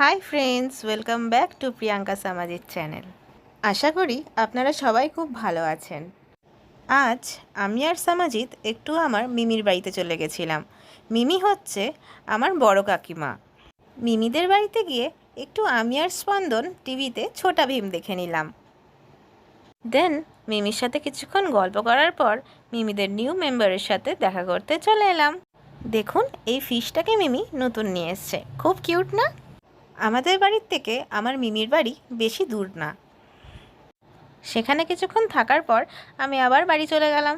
Hi friends welcome back to Priyanka সামাজিক channel আশা করি আপনারা সবাই খুব ভালো আছেন। আজ আমি আর সামাজিত একটু আমার মিমির বাড়িতে চলে গেছিলাম। মিমি হচ্ছে আমার বড় কাকিমা। মিমিদের বাড়িতে গিয়ে একটু আমি আর স্পন্দন টিভিতে ছোটা ভীম দেখে নিলাম। দেন মিমির সাথে কিছুক্ষণ গল্প করার পর মিমিদের নিউ মেম্বারের সাথে দেখা করতে চলে এলাম। দেখুন এই ফিশটাকে মিমি নতুন নিয়ে এসছে। খুব কিউট না? আমাদের বাড়ির থেকে আমার মিমির বাড়ি বেশি দূর না। সেখানে কিছুক্ষণ থাকার পর আমি আবার বাড়ি চলে গেলাম।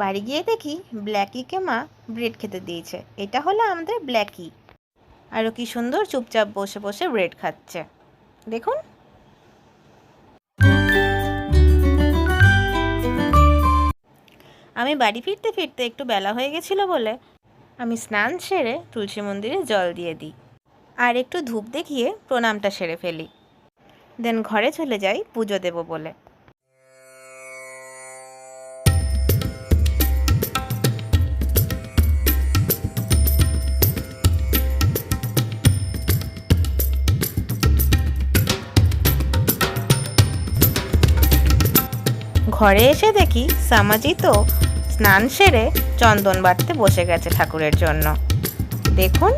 বাড়ি গিয়ে দেখি ব্ল্যাকিকে মা ব্রেড খেতে দিয়েছে। এটা হলো আমাদের ব্ল্যাকি। আরও কি সুন্দর চুপচাপ বসে বসে ব্রেড খাচ্ছে। দেখুন। আমি বাড়ি ফিরতে ফিরতে একটু বেলা হয়ে গেছিল বলে আমি স্নান সেরে তুলসী মন্দিরে জল দিয়ে দিই। আর একটু ধূপ দেখিয়ে প্রণামটা সেরে ফেলি। দেন ঘরে চলে যাই পুজো দেব বলে। ঘরে এসে দেখি সামাজি তো স্নান সেরে চন্দন বাটতে বসে গেছে ঠাকুরের জন্য। দেখুন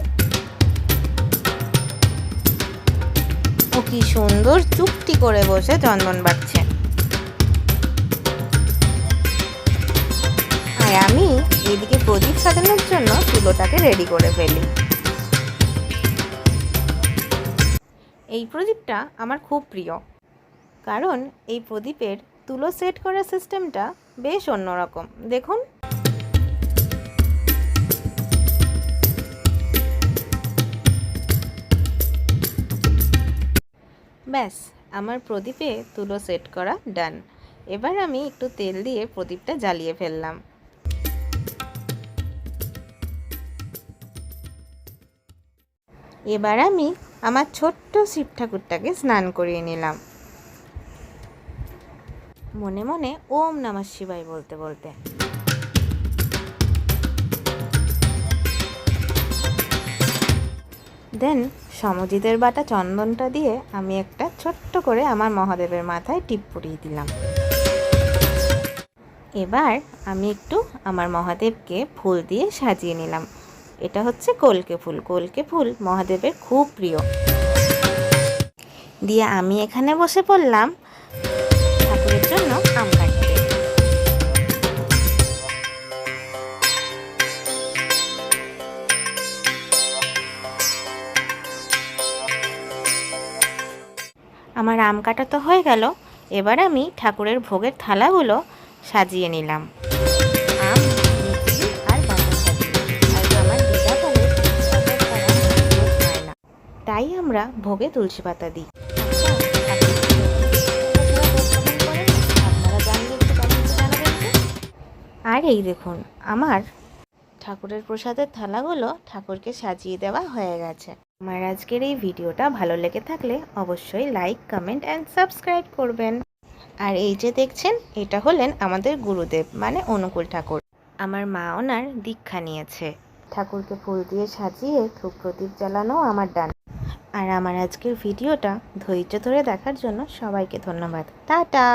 ও কি সুন্দর চুপটি করে বসে চন্দন বাটছে আর আমি এদিকে প্রদীপ সাজানোর জন্য তুলোটাকে রেডি করে ফেলি। এই প্রদীপটা আমার খুব প্রিয়, কারণ এই প্রদীপের তুলো সেট করার সিস্টেমটা বেশ অন্যরকম। দেখুন ব্যাস, আমার প্রদীপে তুলো সেট করা ডান। এবার আমি একটু তেল দিয়ে প্রদীপটা জ্বালিয়ে ফেললাম। এবার আমি আমার ছোট্ট শিব ঠাকুরটাকে স্নান করিয়ে নিলাম। মনে মনে ওম নমঃ শিবায় বলতে বলতে। দেন সমজিতের বাটা চন্দনটা দিয়ে আমি একটা ছোট্ট করে আমার মহাদেবের মাথায় টিপ পরিয়ে দিলাম। এবার আমি একটু আমার মহাদেবকে ফুল দিয়ে সাজিয়ে নিলাম। এটা হচ্ছে কলকে ফুল। কলকে ফুল মহাদেবের খুব প্রিয়। দিয়ে আমি এখানে বসে পড়লাম আমার আম কাটা তো হয়ে গেল, এবার আমি ঠাকুরের ভোগের থালাগুলো সাজিয়ে নিলাম। তাই আমরা ভোগে তুলসী পাতা দিই? আর এই দেখুন, আমার ঠাকুরের প্রসাদের থালাগুলো ঠাকুরকে সাজিয়ে দেওয়া হয়ে গেছে আমার আজকের এই ভিডিওটা ভালো লেগে থাকলে অবশ্যই লাইক কমেন্ট অ্যান্ড সাবস্ক্রাইব করবেন। আর এই যে দেখছেন, এটা হলেন আমাদের গুরুদেব মানে অনুকূল ঠাকুর। আমার মা ওনার দীক্ষা নিয়েছে। ঠাকুরকে ফুল দিয়ে সাজিয়ে ধূপ প্রদীপ জ্বালানো আমার ডান। আর আমার আজকের ভিডিওটা ধৈর্য ধরে দেখার জন্য সবাইকে ধন্যবাদ। টাটা!